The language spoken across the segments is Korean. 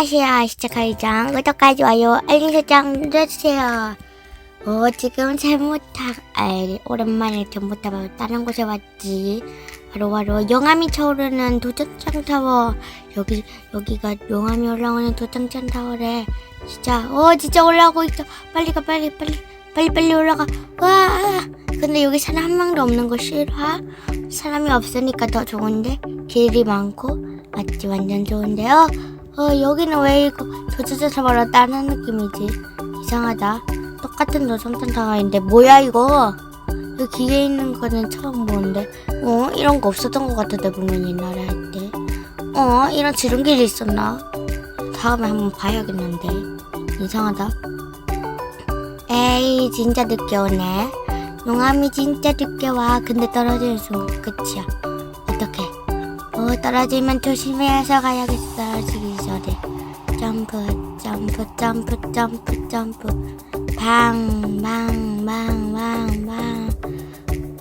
안녕하세요. 시작하기장 구독하지 와요. 알림 설정 눌러주세요. 어, 지금 잘못하, 아, 오랜만에 잘못하고 다른 곳에 왔지. 바로 바로 용암이 차오르는 도전장 타워. 여기, 여기가 용암이 올라오는 도전장 타워래. 진짜, 어, 진짜 올라오고 있어. 빨리 가, 빨리, 빨리. 빨리, 빨리 올라가. 와! 근데 여기 사람 한 명도 없는 거 싫어? 사람이 없으니까 더 좋은데? 길이 많고? 맞지? 완전 좋은데요? 어, 여기는 왜 이거 타워랑 다른 느낌이지? 이상하다. 똑같은 도전장 타워인데, 뭐야, 이거? 여기 기계 있는 거는 처음 보는데, 어? 이런 거 없었던 것 같은데, 보면 옛날에 할 때. 어? 이런 지름길이 있었나? 다음에 한번 봐야겠는데. 이상하다. 에이, 진짜 늦게 오네. 용암이 진짜 늦게 와. 근데 떨어지는 순간 끝이야. 어떡해. 어, 떨어지면 조심해서 가야겠어. 전에. 점프, 점프, 점프, 점프, 점프. 방, 방, 방, 방, 방.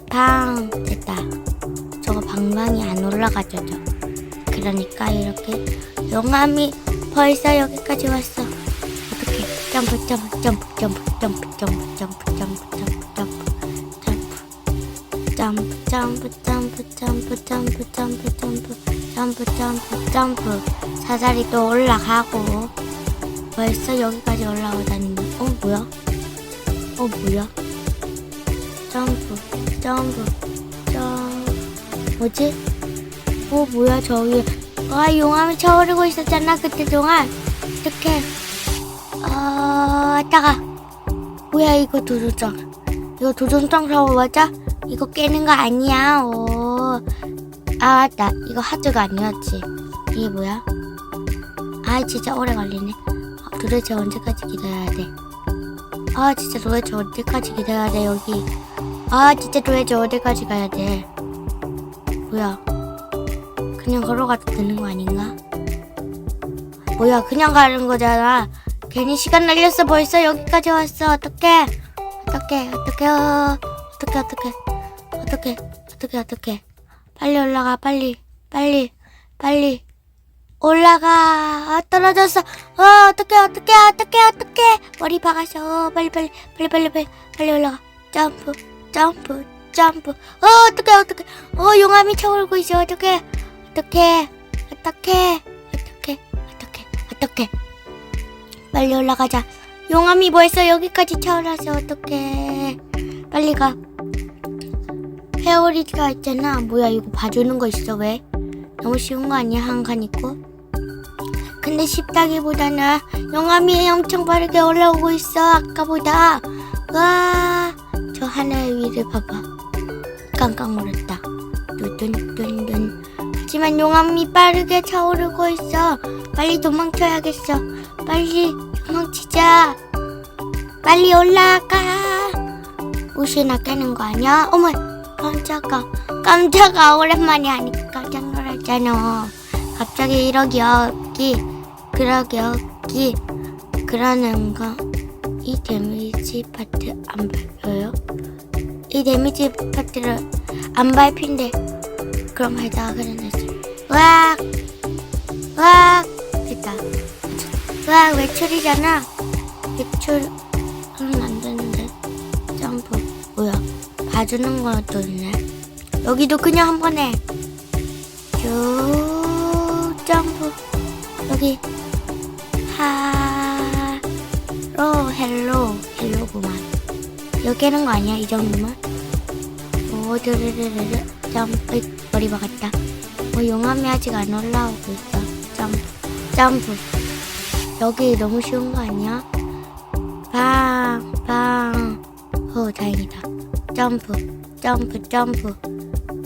방. 됐다. 저거 방방이 안 올라가죠, 저. 그러니까 이렇게 용암이 벌써 여기까지 왔어. 어떻게 점프, 점프, 점프, 점프, 점프, 점프, 점프, 점프, 점프, 점프, 점프. 점프 점프 점프 점프 점프 점프 점프 점프 점프 점프 사다리 또 올라가고 벌써 여기까지 올라오다니 어 뭐야? 어 뭐야? 점프 점프 점프 뭐지? 어 뭐야 저기. 와 용암이 차오르고 있었잖아 그때 동안. 어떡해. 아 따가. 뭐야 이거 도전장. 이거 도전장 타워 맞아? 이거 깨는 거 아니야. 오. 아, 나 이거 하드가 아니었지. 이게 뭐야? 아, 진짜 오래 걸리네. 아, 도대체 언제까지 기다려야 돼? 아, 진짜 도대체 언제까지 기다려야 돼, 여기. 아, 진짜 도대체 어디까지 가야 돼? 뭐야? 그냥 걸어가도 되는 거 아닌가? 뭐야, 그냥 가는 거잖아. 괜히 시간 날렸어. 벌써 여기까지 왔어. 어떡해. 어떡해, 어떡해, 어, 어떡해, 어떡해. 어떡해, 어떡해, 어떡해. 빨리 올라가, 빨리, 빨리, 빨리. 올라가. 아, 떨어졌어. 어, 어떡해, 어떡해, 어떡해, 어떡해. 머리. 어, 빨리, 빨리, 빨리, 빨리, 빨리, 빨리 올라가. 점프, 점프, 점프. 어, 어떡해, 어떡해. 어, 용암이 차오르고 있어. 어떡해, 어떡해, 어떡해, 어떡해, 어떡해, 어떡해. 빨리 올라가자. 용암이 벌써 여기까지 차오라서 어떡해. 빨리 가. 회오리가 있잖아. 뭐야, 이거 봐주는 거 있어, 왜? 너무 쉬운 거 아니야, 한칸 있고? 근데 쉽다기보다는 용암이 엄청 빠르게 올라오고 있어, 아까보다. 와, 저 하늘 위를 봐봐. 깜깜 놀랐다. 뚜둔뚜둔. 하지만 용암이 빠르게 차오르고 있어. 빨리 도망쳐야겠어. 빨리 도망치자. 빨리 올라가. 옷이나 깨는 거 아니야? 어머, 깜짝아. 깜짝아. 오랜만에 하니까 깜짝 놀랐잖아. 갑자기 이러기 없기. 그러기 없기. 그러는 거. 이 데미지 파트 안 밟혀요? 이 데미지 파트를 안 밟힌대. 그럼 하다가 그랬지. 와! 와! 됐다. 와, 외출이잖아. 외출 봐주는 것도 있네. 여기도 그냥 한 번에. 쭉, 점프. 여기. 하. 로, 헬로. 헬로구만. 여기 하는 거 아니야? 이 정도만? 오, 드르르르르. 점프. 머리 박았다. 어, 용암이 아직 안 올라오고 있어. 점프. 점프. 여기 너무 쉬운 거 아니야? 방, 방. 어, 다행이다. 점프, 점프, 점프.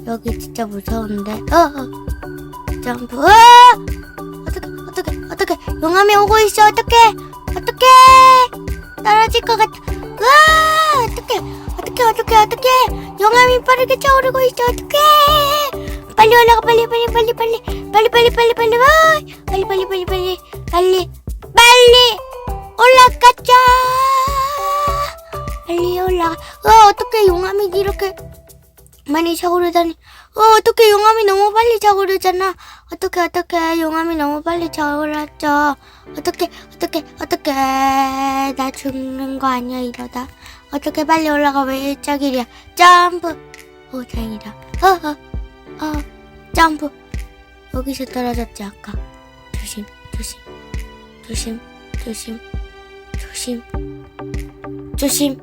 여기 진짜 무서운데. 어, 어. 점프. 어! 어떡해, 어떡해, 어떡해. 용암이 오고 있어. 어떡해, 어떡해. 떨어질 것 같아. 와! 어떡해, 어떡해, 어떡해, 어떡해. 용암이 빠르게 차오르고 있어. 어떡해. 빨리 올라가, 빨리, 빨리, 빨리, 빨리. 빨리, 빨리, 빨리, 빨리. 와! 빨리, 빨리, 빨리, 빨리. 빨리. 빨리 올라가자. 빨리 올라가. 어, 어떻게 용암이 이렇게 많이 차오르다니. 어, 어떻게 용암이 너무 빨리 차오르잖아. 어떡해 어떡해 용암이 너무 빨리 저올랐죠? 어떡해 어떡해 어떡해 나 죽는 거 아니야 이러다. 어떡해 빨리 올라가 왜 일자길이야? 점프! 오 다행이다. 어어 어 점프! 여기서 떨어졌지 아까. 조심 조심. 조심 조심. 조심. 조심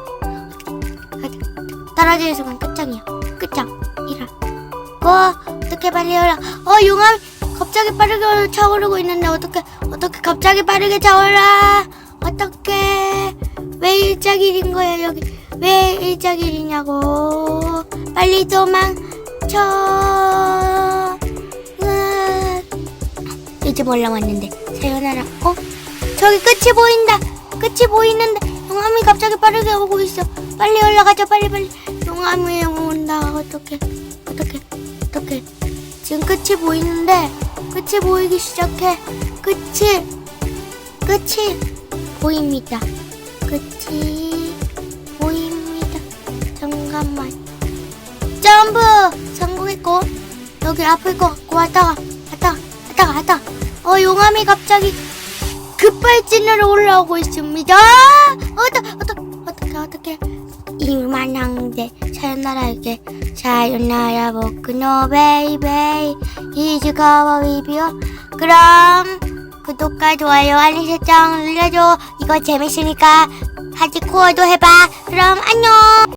떨어지는 순간 끝장이야. 끝장. 이라 와 어떻게 빨리 올라 어 용암 갑자기 빠르게 차오르고 있는데 어떻게 어떻게 갑자기 빠르게 차올라. 어떻게 왜 일자길인 거야 여기? 왜 일자길이냐고. 빨리 도망쳐. 이제 올라왔는데? 사연아라 어? 저기 끝이 보인다. 끝이 보이는데 용암이 갑자기 빠르게 오고 있어. 빨리 올라가자 빨리 빨리 용암이 온다. 어떡해. 어떡해. 어떡해. 지금 끝이 보이는데 끝이 보이기 시작해. 끝이. 끝이 보입니다. 끝이 보입니다. 잠깐만. 점프 성공했고 여기 아플 것 같고 왔다가. 왔다가. 왔다가. 왔다가. 어 용암이 갑자기 급발진으로 올라오고 있습니다. 어떡 어떡 어떡해 어떡해 이만한데 사연나라에게 사연나라 보크노 베이베이 이즈 커버 위비오. 그럼 구독과 좋아요 알림 설정 눌러줘. 이거 재밌으니까 하지 코어도 해봐. 그럼 안녕